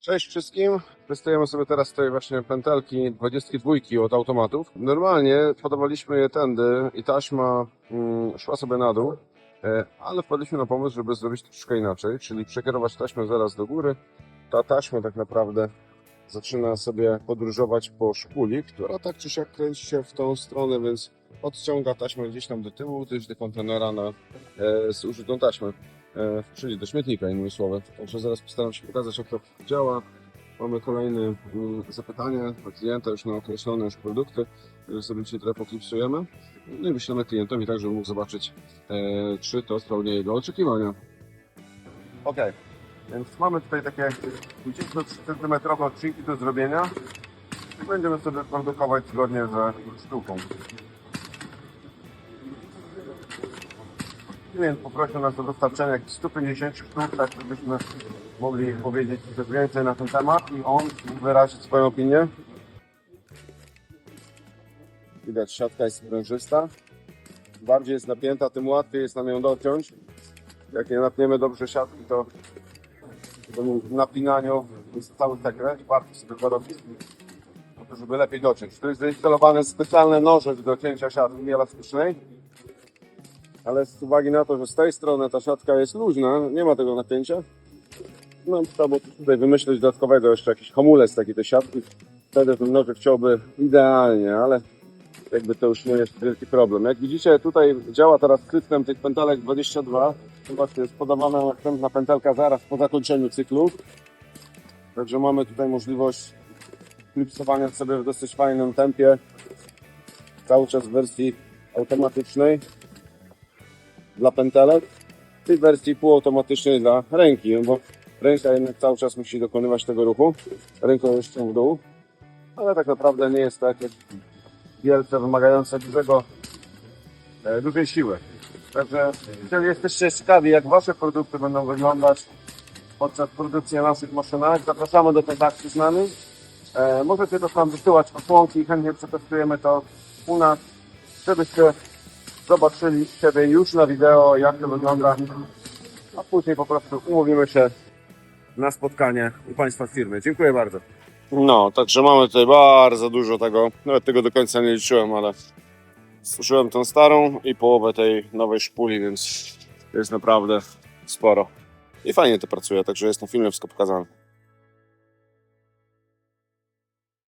Cześć wszystkim. Testujemy sobie teraz tutaj właśnie pętelki 22 od automatów. Normalnie podawaliśmy je tędy i taśma mm, szła sobie na dół, e, ale wpadliśmy na pomysł, żeby zrobić troszkę inaczej, czyli przekierować taśmę zaraz do góry. Ta taśma tak naprawdę zaczyna sobie podróżować po szpuli, która tak czy siak kręci się w tą stronę, więc odciąga taśmę gdzieś tam do tyłu, też do kontenera na e, taśmę czyli do śmietnika innymi słowy. Także zaraz postaram się pokazać jak to działa. Mamy kolejne mm, zapytanie od klienta już na określone już produkty, które sobie dzisiaj trochę poklipsujemy. No i wyślemy klientowi tak, żeby mógł zobaczyć, e, czy to spełnia jego oczekiwania. Ok, więc mamy tutaj takie 20 cm odcinki do zrobienia będziemy sobie produkować zgodnie ze sztuką. Klient poprosił nas o dostarczenie jakichś 150 sztuk, tak żebyśmy mogli powiedzieć coś więcej na ten temat i on wyrazić swoją opinię. Widać, siatka jest sprężysta. Bardziej jest napięta, tym łatwiej jest nam ją dociąć. Jak nie napniemy dobrze siatki, to w napinaniu jest cały sekret. Warto sobie to robić, żeby lepiej dociąć. Tu jest zainstalowane specjalne noże do cięcia siatki elastycznej ale z uwagi na to, że z tej strony ta siatka jest luźna, nie ma tego napięcia, no trzeba było tutaj wymyślić dodatkowego jeszcze jakiś hamulec taki tej siatki. Wtedy ten nożyk chciałby idealnie, ale jakby to już nie jest wielki problem. Jak widzicie tutaj działa teraz system tych pętelek 22. Zobaczcie, jest podawana następna pętelka zaraz po zakończeniu cyklu. Także mamy tutaj możliwość klipsowania sobie w dosyć fajnym tempie. Cały czas w wersji automatycznej dla pętelek w wersji półautomatycznej dla ręki, no bo ręka jednak cały czas musi dokonywać tego ruchu, ręką jeszcze w dół, ale tak naprawdę nie jest to jakieś wielce wymagające dużego, e, dużej siły. Także jeżeli jesteście ciekawi jak Wasze produkty będą wyglądać podczas produkcji na naszych maszynach, zapraszamy do kontaktu z nami. E, możecie też nam wysyłać osłonki i chętnie przetestujemy to u nas, żebyście zobaczyli siebie już na wideo, jak to wygląda, a później po prostu umówimy się na spotkanie u Państwa firmy. Dziękuję bardzo. No, także mamy tutaj bardzo dużo tego, nawet tego do końca nie liczyłem, ale zużyłem tą starą i połowę tej nowej szpuli, więc jest naprawdę sporo. I fajnie to pracuje, także jest na filmie wszystko pokazane.